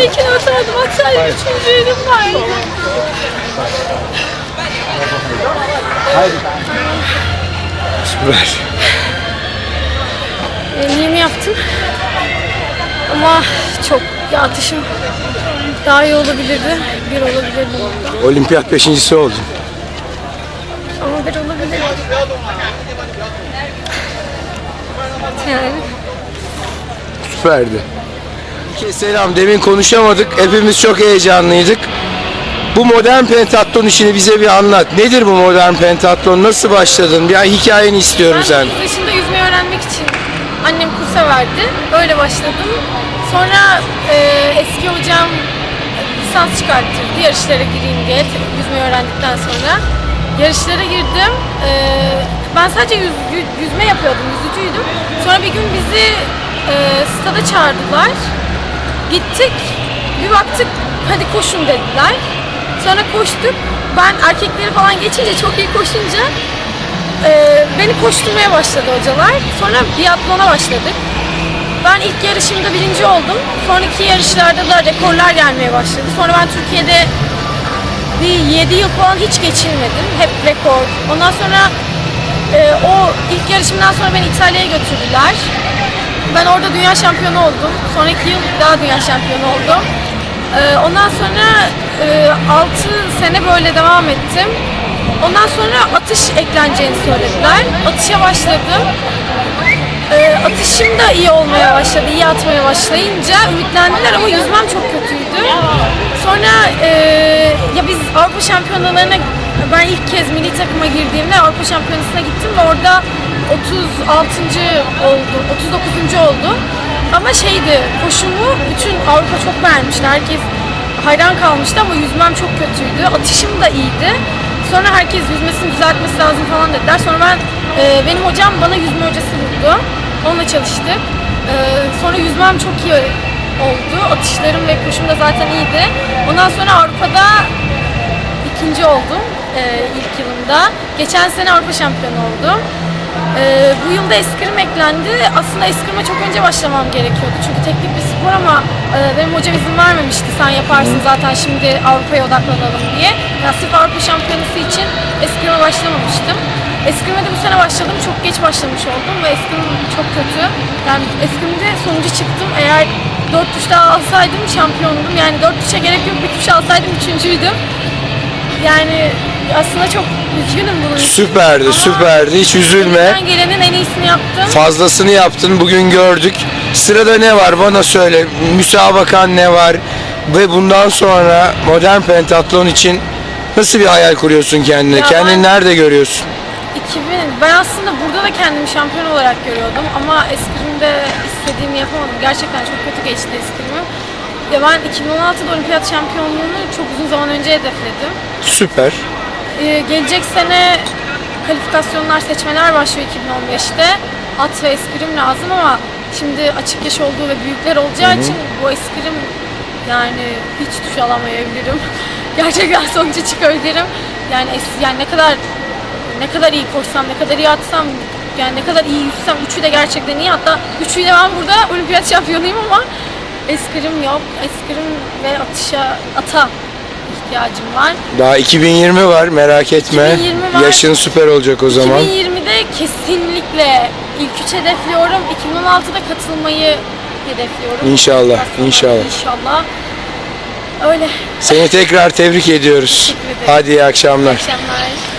Ben üçüncüydüm ben. Süper. Elliğimi yaptım. Ama çok ya atışım daha iyi olabilirdi. Bir olabilirdi. Olimpiyat beşincisi oldun. Ama bir olabilirdi. Yani Süperdi. Peki, Selam. Demin konuşamadık. Hepimiz çok heyecanlıydık. Bu modern pentatlon işini bize bir anlat. Nedir bu modern pentatlon? Nasıl başladın? Bir hikayeni istiyorum ben sen. 9 yaşında yüzmeyi öğrenmek için annem kursa verdi. Öyle başladım. Sonra e, eski hocam lisans çıkarttırdı yarışlara gireyim diye yüzmeyi öğrendikten sonra. Yarışlara girdim. E, ben sadece yüz, yü- yüzme yapıyordum, yüzücüydüm. Sonra bir gün bizi e, stada çağırdılar. Gittik, bir baktık hadi koşun dediler. Sonra koştuk. Ben erkekleri falan geçince çok iyi koşunca ee, beni koşturmaya başladı hocalar. Sonra biatlona başladık. Ben ilk yarışımda birinci oldum. Sonraki yarışlarda da rekorlar gelmeye başladı. Sonra ben Türkiye'de bir 7 yıl falan hiç geçilmedim. Hep rekor. Ondan sonra e, o ilk yarışımdan sonra beni İtalya'ya götürdüler. Ben orada dünya şampiyonu oldum. Sonraki yıl daha dünya şampiyonu oldum. Ee, ondan sonra 6 sene böyle devam ettim. Ondan sonra atış ekleneceğini söylediler. Atışa başladım. Ee, atışım da iyi olmaya başladı, iyi atmaya başlayınca ümitlendiler ama yüzmem çok kötüydü. Sonra e, ya biz Avrupa Şampiyonalarına ben ilk kez milli takıma girdiğimde Avrupa Şampiyonası'na gittim ve orada 36. oldum, 39. oldum. Ama şeydi, koşumu bütün Avrupa çok beğenmişti. Herkes hayran kalmıştı ama yüzmem çok kötüydü. Atışım da iyiydi. Sonra herkes yüzmesini düzeltmesi lazım falan dediler. Sonra ben e, benim hocam bana yüzme hocası buldu. Onunla çalıştık. E, sonra yüzmem çok iyi oldu. Atışlarım ve koşum da zaten iyiydi. Ondan sonra Avrupa'da ikinci oldum e, ilk yılımda. Geçen sene Avrupa şampiyonu oldum. E, bu yılda eskrim eklendi. Aslında eskrime çok önce başlamam gerekiyordu. Çünkü teknik bir spor ama e, benim hocam izin vermemişti. Sen yaparsın zaten şimdi Avrupa'ya odaklanalım diye. Yani sırf Avrupa şampiyonası için eskrime başlamamıştım. Eskrime de bu sene başladım. Çok geç başlamış oldum ve eskrim çok kötü. Yani eskrimde sonuncu çıktım. Eğer 4 tuş daha alsaydım şampiyondum. Yani 4 tuşa gerek yok. Bir tuş alsaydım üçüncüydüm. Yani aslında çok üzgünüm bunun için. Süperdi, Ama süperdi. Hiç üzülme. elimden gelenin en iyisini yaptım. Fazlasını yaptın. Bugün gördük. Sırada ne var? Bana söyle. Müsabakan ne var? Ve bundan sonra modern pentatlon için nasıl bir hayal kuruyorsun kendine? Ya Kendini ben- nerede görüyorsun? 2000, ben aslında burada da kendimi şampiyon olarak görüyordum ama eskrimde istediğimi yapamadım. Gerçekten çok kötü geçti eskrimim. Ya ben 2016'da olimpiyat şampiyonluğunu çok uzun zaman önce hedefledim. Süper. Ee, gelecek sene kalifikasyonlar, seçmeler başlıyor 2015'te. At ve eskrim lazım ama şimdi açık yaş olduğu ve büyükler olacağı için bu eskrim yani hiç tuş alamayabilirim. Gerçekten sonuca çıkabilirim. Yani es- yani ne kadar ne kadar iyi koşsam, ne kadar iyi atsam, yani ne kadar iyi yüzsem, üçü de gerçekten iyi. Hatta üçüyle ben burada olimpiyat şampiyonuyum ama eskrim yok. Eskrim ve atışa, ata ihtiyacım var. Daha 2020 var merak etme. 2020 var. Yaşın süper olacak o zaman. 2020'de kesinlikle ilk üç hedefliyorum. 2016'da katılmayı hedefliyorum. İnşallah, Aslında inşallah. İnşallah. Öyle. Seni tekrar tebrik ediyoruz. Teşekkür ederim. Hadi iyi akşamlar. Akşamlar.